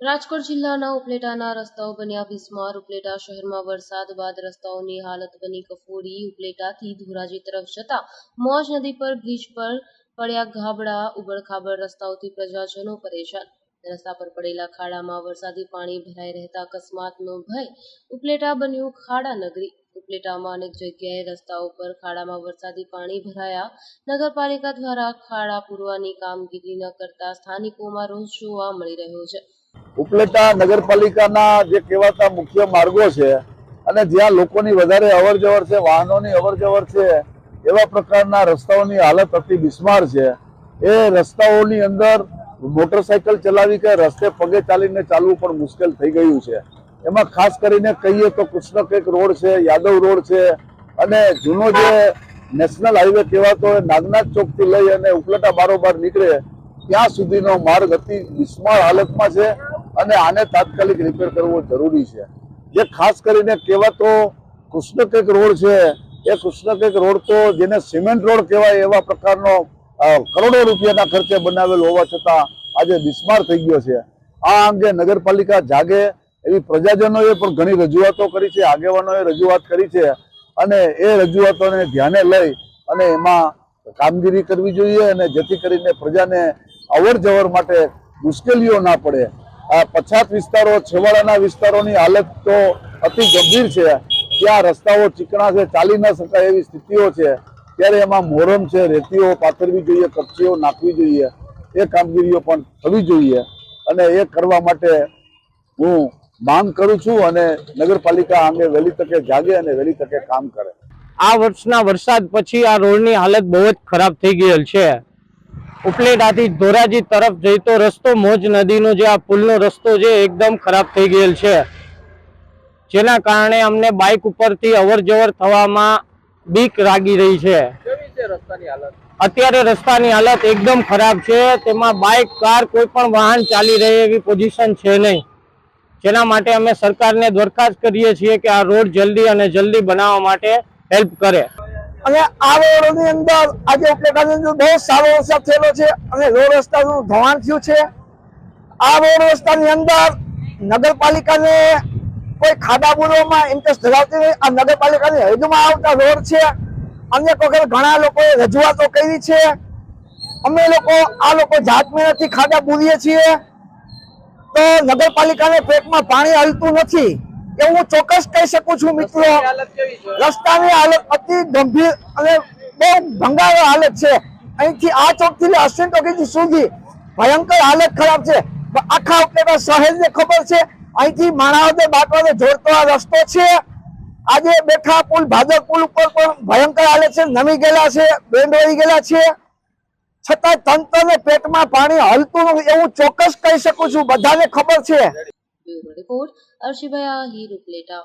રાજકોટ જિલ્લાના ઉપલેટાના રસ્તાઓ બન્યા બિસ્માર ઉપલેટા શહેરમાં વરસાદ બાદ રસ્તાઓની હાલત બની કફોડી. ઉપલેટાથી ધોરાજી તરફ જતા મોજ નદી પર બ્રિજ પર પડ્યા ગાબડા ઉબડખાબડ રસ્તાઓથી પ્રજાજનો પરેશાન. રસ્તા પર પડેલા ખાડામાં વરસાદી પાણી ભરાઈ રહેતા અકસ્માતનો ભય ઉપલેટા બન્યું ખાડા નગરી. ઉપલેટામાં અનેક જગ્યાએ રસ્તાઓ પર ખાડામાં વરસાદી પાણી ભરાયા. નગરપાલિકા દ્વારા ખાડા પૂરવાની કામગીરી ન કરતા સ્થાનિકોમાં રોષ જોવા મળી રહ્યો છે. ઉપલેટા નગરપાલિકાના જે કહેવાતા મુખ્ય માર્ગો છે અને જ્યાં લોકોની વધારે અવર જવર છે, વાહનોની અવર જવર છે, એવા પ્રકારના રસ્તાઓની હાલત અતિ બિસ્માર છે. એ રસ્તાઓની અંદર મોટરસાયકલ ચલાવી કે રસ્તે પગે ચાલીને ચાલવું પણ મુશ્કેલ થઈ ગયું છે. એમાં ખાસ કરીને કહીએ તો કૃષ્ણ કૃષ્ણકેક રોડ છે, યાદવ રોડ છે અને જૂનો જે નેશનલ હાઈવે કહેવાતો હોય નાગનાથ ચોકથી લઈ અને ઉપલેટા બારોબાર નીકળે ત્યાં સુધીનો માર્ગ અતિ બિસ્માર હાલતમાં છે. અને આને તાત્કાલિક રિપેર કરવો જરૂરી છે. જે ખાસ કરીને કહેવાતો કૃષ્ણકેક રોડ છે, એ કૃષ્ણકેક રોડ તો જેને સિમેન્ટ રોડ કહેવાય એવા પ્રકારનો કરોડો રૂપિયાના ખર્ચે બનાવેલ હોવા છતાં આજે બિસ્માર થઈ ગયો છે. આ અંગે નગરપાલિકા જાગે એવી પ્રજાજનોએ પણ ઘણી રજૂઆતો કરી છે, આગેવાનોએ રજૂઆત કરી છે અને એ રજૂઆતોને ધ્યાને લઈ અને એમાં કામગીરી કરવી જોઈએ અને જેથી કરીને પ્રજાને અવર જવર માટે મુશ્કેલીઓ ના પડે. આ પછાત વિસ્તારો, છેવાડાના વિસ્તારોની હાલત તો અતિ ગંભીર છે. ત્યાં રસ્તાઓ ચીકણા છે, ચાલી ન શકાય એવી સ્થિતિઓ છે. ત્યારે એમાં મોરમ છે, રેતીઓ પાથરવી જોઈએ, કપચીઓ નાખવી જોઈએ. એ કામગીરીઓ પણ થવી જોઈએ. અને એ કરવા માટે હું માંગ કરું છું અને નગરપાલિકા અંગે વહેલી તકે જાગે અને વહેલી તકે કામ કરે. આ વર્ષના વરસાદ પછી આ રોડની હાલત બહુ જ ખરાબ થઈ ગયેલ છે. ઉપલેટાથી ધોરાજી તરફ જઈતો રસ્તો મોજ નદીનો જે આ પુલનો રસ્તો છે એકદમ ખરાબ થઈ ગયેલ છે. જેના કારણે અમને બાઇક ઉપરથી અવર જવર થવામાં બીક લાગી રહી છે. અત્યારે રસ્તાની હાલત એકદમ ખરાબ છે. તેમાં બાઇક કાર કોઈ પણ વાહન ચાલી રહે એવી પોઝિશન છે નહીં. જેના માટે અમે સરકારને દરખાસ્ત કરીએ છીએ કે આ રોડ જલ્દી અને જલ્દી બનાવવા માટે હેલ્પ કરે. અને આ રોડની અંદર આજે ઉપલેટાની બહુ સારો વરસાદ થયેલો છે અને રોડ રસ્તાનું ધોવાણ થયું છે. આ રોડ રસ્તાની અંદર નગરપાલિકાને કોઈ ખાડાબુરોમાં ઇન્ટરેસ્ટ ધરાવતી નહીં. આ નગરપાલિકાની હદમાં આવતા રોડ છે. અનેક વખત ઘણા લોકોએ રજૂઆતો કરી છે. અમે લોકો આ લોકો જાત મહેનતથી ખાડા બુરીએ છીએ. તો નગરપાલિકાને પેટમાં પાણી હલતું નથી. એવું હું ચોક્કસ કહી શકું છું મિત્રો. રસ્તાની હાલત અતિ ગંભીર અને બહુ ભંગાર હાલત છે. અહીંથી આ ચોકથી અશ્વિન ચોકી સુધી ભયંકર હાલત ખરાબ છે. આખા ઉપલેટા શહેરને ખબર છે. અહીંથી માણાવદે બાટવાને જોડતો આ રસ્તો છે. આજે બેઠા પુલ ભાદર પુલ ઉપર પણ ભયંકર હાલત છે. નમી ગયેલા છે બેન્ડ વળી ગયેલા છે. છતાં તંત્રને પેટમાં પાણી હલતું એવું ચોક્કસ કહી શકું છું. બધાને ખબર છે. Bureau report Arshibhai Ahir Upleta